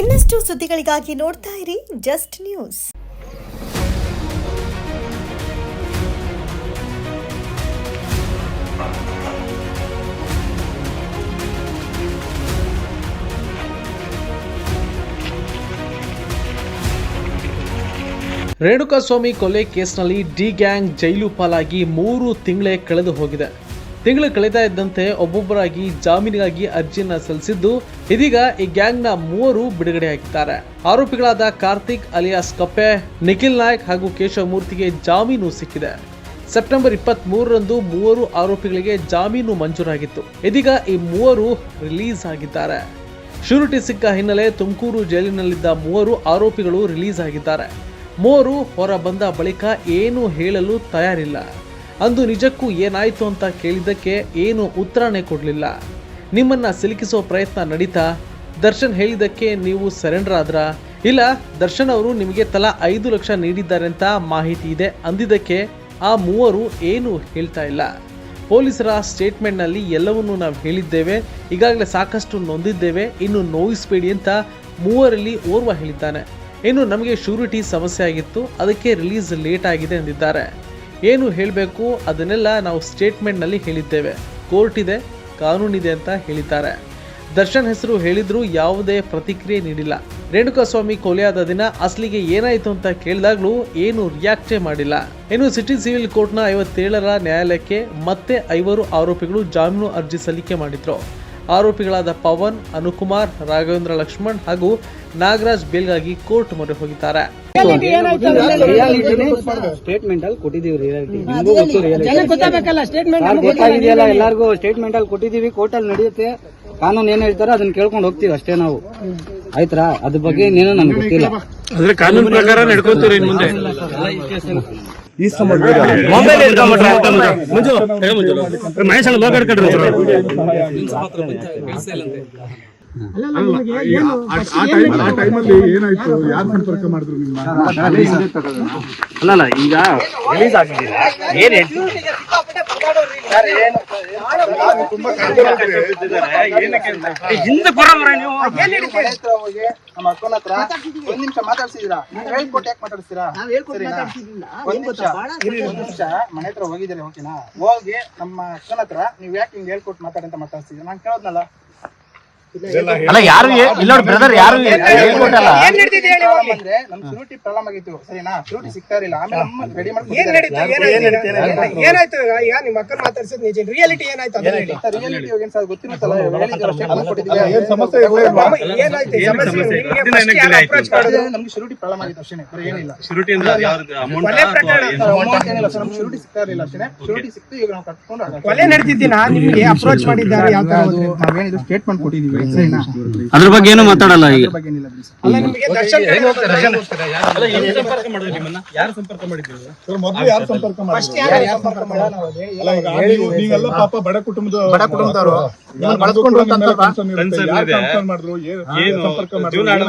ಇನ್ನಷ್ಟು ಸುದ್ದಿಗಳಿಗಾಗಿ ನೋಡ್ತಾ ಇರಿ ಜಸ್ಟ್ ನ್ಯೂಸ್. ರೇಣುಕಾಸ್ವಾಮಿ ಕೊಲೆ ಕೇಸ್ನಲ್ಲಿ ಡಿ ಗ್ಯಾಂಗ್ ಜೈಲು ಪಾಲಾಗಿ ಮೂರು ತಿಂಗಳೇ ಕಳೆದು ಹೋಗಿದೆ ತಿಂಗಳು ಕಳೆದ ಇದ್ದಂತೆ ಒಬ್ಬೊಬ್ಬರಾಗಿ ಜಾಮೀನಿಗಾಗಿ ಅರ್ಜಿಯನ್ನ ಸಲ್ಲಿಸಿದ್ದು, ಇದೀಗ ಈ ಗ್ಯಾಂಗ್ನ ಮೂವರು ಬಿಡುಗಡೆಯಾಗಿದ್ದಾರೆ. ಆರೋಪಿಗಳಾದ ಕಾರ್ತಿಕ್ ಅಲಿಯಾಸ್ ಕಪ್ಪೆ, ನಿಖಿಲ್ ನಾಯಕ್ ಹಾಗೂ ಕೇಶವ ಮೂರ್ತಿಗೆ ಜಾಮೀನು ಸಿಕ್ಕಿದೆ. ಸೆಪ್ಟೆಂಬರ್ ಇಪ್ಪತ್ತ್ ಮೂರರಂದು ಮೂವರು ಆರೋಪಿಗಳಿಗೆ ಜಾಮೀನು ಮಂಜೂರಾಗಿತ್ತು. ಇದೀಗ ಈ ಮೂವರು ರಿಲೀಸ್ ಆಗಿದ್ದಾರೆ. ಶ್ಯೂರಿಟಿ ಸಿಕ್ಕ ಹಿನ್ನೆಲೆ ತುಮಕೂರು ಜೈಲಿನಲ್ಲಿದ್ದ ಮೂವರು ಆರೋಪಿಗಳು ರಿಲೀಸ್ ಆಗಿದ್ದಾರೆ. ಮೂವರು ಹೊರ ಬಂದ ಬಳಿಕ ಏನು ಹೇಳಲು ತಯಾರಿಲ್ಲ. ಅಂದು ನಿಜಕ್ಕೂ ಏನಾಯಿತು ಅಂತ ಕೇಳಿದ್ದಕ್ಕೆ ಏನು ಉತ್ತರನೇ ಕೊಡಲಿಲ್ಲ. ನಿಮ್ಮನ್ನ ಸಿಲುಕಿಸೋ ಪ್ರಯತ್ನ ನಡೀತಾ, ದರ್ಶನ್ ಹೇಳಿದ್ದಕ್ಕೆ ನೀವು ಸರೆಂಡರ್ ಆದ್ರ, ಇಲ್ಲ, ದರ್ಶನ್ ಅವರು ನಿಮಗೆ ತಲಾ ಐದು ಲಕ್ಷ ನೀಡಿದ್ದಾರೆ ಅಂತ ಮಾಹಿತಿ ಇದೆ ಅಂದಿದ್ದಕ್ಕೆ ಆ ಮೂವರು ಏನು ಹೇಳ್ತಾ ಇಲ್ಲ. ಪೊಲೀಸರ ಸ್ಟೇಟ್ಮೆಂಟ್ನಲ್ಲಿ ಎಲ್ಲವನ್ನೂ ನಾವು ಹೇಳಿದ್ದೇವೆ, ಈಗಾಗಲೇ ಸಾಕಷ್ಟು ನೊಂದಿದ್ದೇವೆ, ಇನ್ನು ನೋಯಿಸಬೇಡಿ ಅಂತ ಮೂವರಲ್ಲಿ ಓರ್ವ ಹೇಳಿದ್ದಾನೆ. ಇನ್ನು ನಮಗೆ ಶ್ಯೂರಿಟಿ ಸಮಸ್ಯೆ ಆಗಿತ್ತು, ಅದಕ್ಕೆ ರಿಲೀಸ್ ಲೇಟ್ ಆಗಿದೆ ಎಂದಿದ್ದಾರೆ ಏನು ಹೇಳಬೇಕು ಅದನ್ನೆಲ್ಲ ನಾವು ಸ್ಟೇಟ್ಮೆಂಟ್ನಲ್ಲಿ ಹೇಳಿದ್ದೇವೆ. ಕೋರ್ಟ್ ಇದೆ ಕಾನೂನಿದೆ ಅಂತ ಹೇಳಿದ್ದಾರೆ. ದರ್ಶನ್ ಹೆಸರು ಹೇಳಿದ್ರು ಯಾವುದೇ ಪ್ರತಿಕ್ರಿಯೆ ನೀಡಿಲ್ಲ. ರೇಣುಕಾಸ್ವಾಮಿ ಕೊಲೆಯಾದ ದಿನ ಅಸಲಿಗೆ ಏನಾಯಿತು ಅಂತ ಕೇಳಿದಾಗಲೂ ಏನು ರಿಯಾಕ್ಟೇ ಮಾಡಿಲ್ಲ. ಇನ್ನು ಸಿಟಿ ಸಿವಿಲ್ ಕೋರ್ಟ್ನ ಐವತ್ತೇಳರ ನ್ಯಾಯಾಲಯಕ್ಕೆ ಮತ್ತೆ ಐವರು ಆರೋಪಿಗಳು ಜಾಮೀನು ಅರ್ಜಿ ಸಲ್ಲಿಕೆ ಮಾಡಿದ್ರು. ಆರೋಪಿಗಳಾದ ಪವನ್ ಅನುಕುಮಾರ್ ರಾಘವೇಂದ್ರ ಲಕ್ಷ್ಮಣ್ ಹಾಗೂ ನಾಗರಾಜ್ ಬೇಲ್ಗಾಗಿ ಕೋರ್ಟ್ ಮೊರೆ ಹೋಗಿದ್ದಾರೆ. ಸ್ಟೇಟ್ಮೆಂಟ್ ಅಲ್ಲಿ ಕೊಟ್ಟಿದೀವಿ ಎಲ್ಲಾರ್ಗು ಸ್ಟೇಟ್ಮೆಂಟ್ ಅಲ್ಲಿ ಕೊಟ್ಟಿದೀವಿ ಕೋರ್ಟ್ ಅಲ್ಲಿ ನಡೆಯುತ್ತೆ. ಕಾನೂನು ಏನ್ ಹೇಳ್ತಾರೋ ಅದನ್ನ ಕೇಳ್ಕೊಂಡು ಹೋಗ್ತೀವಿ ಅಷ್ಟೇ ನಾವು. ಆಯ್ತಾ ಅದ್ರ ಬಗ್ಗೆ ಏನೇನೋ ನಮ್ಗೆ ಗೊತ್ತಿಲ್ಲ. ಅಂದ್ರೆ ಕಾನೂನು ಪ್ರಕಾರ ನಡ್ಕೋತೀರಿ ಇನ್ ಮುಂದೆ. ಮಹೇಶ್ ಅಣ್ಣ ಅಲ್ಲಲ್ಲ ಈಗ ರಿಲೀಸ್ ಆಗಿದೆ ಏನ್ ಹೇಳ್ತೀರಿ ಹಿಂದೆ ಬರೋಬ್ರ ನೀವು ನಮ್ಮ ಅಕ್ಕನ ಹತ್ರ ಒಂದ್ ನಿಮಿಷ ಮಾತಾಡ್ಸಿದೀರಾ ನೀವ್ ಹೇಳ್ಕೊಟ್ಟು ಯಾಕೆ ಮಾತಾಡ್ತೀರಾ? ಒಂದ್ ನಿಮಿಷ ಒಂದ್ ನಿಮಿಷ ಮನೆ ಹತ್ರ ಹೋಗಿದ್ದೀರಿ ಓಕೆನಾ ಹೋಗಿ ನಮ್ಮ ಅಕ್ಕನ ಹತ್ರ ನೀವ್ ಯಾಕೆ ಹಿಂಗ್ ಹೇಳ್ಕೊಟ್ಟು ಮಾತಾಡಿ ಅಂತ ಮಾತಾಡ್ತೀರಾ ನಾನ್ ಕೇಳೋದ್ನಲ್ಲ ಅಲ್ಲ ಯಾರು ಇಲ್ಲ ಬ್ರದರ್ ಯಾರು ಹೇಳ್ಕೊಟ್ಟಲ್ಲ ಅಂದ್ರೆ ನಮ್ ಶುರುಟಿ ಪ್ರಾಬ್ಲಮ್ ಆಗಿತ್ತು ಸರಿನಾ? ಶೂರಿಟಿ ಸಿಗ್ತಾ ಇರಲಿಲ್ಲ. ಆಮೇಲೆ ರೆಡಿ ಏನಾಯ್ತು ಈಗ ಈಗ ನಿಮ್ಮ ಅಕ್ಕನ ಮಾತಾಡ್ಸಿದ್ ನಿಜ. ರಿಯಾಲಿಟಿ ಏನಾಯ್ತು? ಅದನ್ನ ಹೇಳಿ. ರಿಯಾಲಿಟಿ ಏನ್ ಸರ್ ಗೊತ್ತಿರುತ್ತಲ್ಲ? ಹೇಳಿದ್ರು statement ಕೊಟ್ಟಿದ್ದೀವಿ. ಏನ್ ಸಮಸ್ಯೆ ಇರ್ಲಿಲ್ಲ. ಮಾಮ, ಏನಾಯ್ತು? ಈ ಸಮಸ್ಯೆ ನಿಮ್ಗೆ first ಯಾರು approach ಮಾಡಿದ್ರು? ಅದೇ ನಮ್ಗೆ ಶೂರಿಟಿ ಪ್ರಾಬ್ಲಮ್ ಆಗಿತ್ತು ಅಷ್ಟೇ ಬೇರೆ ಏನಿಲ್ಲ. ಶುರುಟಿ ಅಂದ್ರೆ ಯಾವ್ದು ಅಮೌಂಟ್ ಕೊಲೆ ಪ್ರಕರಣ ಅಮೌಂಟ್ ಏನಿಲ್ಲ ಸರ್ ನಮ್ಗೆ ಶೂರಿಟಿ ಸಿಗ್ತಾ ಇರಲಿಲ್ಲ ಅಷ್ಟೇ ಶೂರಿಟಿ ಸಿಕ್ತು ಈಗ ನಾವು ಕಟ್ಕೊಂಡು ಕೊಲೆ ನಡೆದಿದ್ದೀನ ನಿಮ್ಗೆ ಅಪ್ರೋಚ್ ಮಾಡಿದ್ದಾರೆ? ಯಾವ ತರ ಅದು ನಾವೇನಿದ್ರು ಸ್ಟೇಟ್ಮೆಂಟ್ ಕೊಟ್ಟಿದೀವಿ ಅದ್ರ ಬಗ್ಗೆ ಏನು ಮಾತಾಡಲ್ಲ ಈಗ. ಬಗ್ಗೆ ಏನಿಲ್ಲ ಬಿಡಿ ಸರ್. ಅಲ್ಲ ನಿಮ್ಗೆ ದರ್ಶನ್ ಸಂಪರ್ಕ ಮಾಡಿದ್ರು ನಿಮ್ಮನ್ನ? ಯಾರು ಸಂಪರ್ಕ ಮಾಡಿದ್ರು ಸರ್, ಮೊದ್ಲು ಯಾರು ಸಂಪರ್ಕ ಫಸ್ಟ್ ಮಾಡಿದ್ರು ಯಾರು ಸಂಪರ್ಕ ಮಾಡಿದ್ರು? ಅಲ್ಲ, ಈಗ ನೀವು ನೀವೆಲ್ಲ ಪಾಪ ಬಡ ಕುಟುಂಬದ ಬಡ ಕುಟುಂಬದವರು. ಮಾಡಿದ್ರು? ಸಂಪರ್ಕ ಮಾಡಿದ್ರು?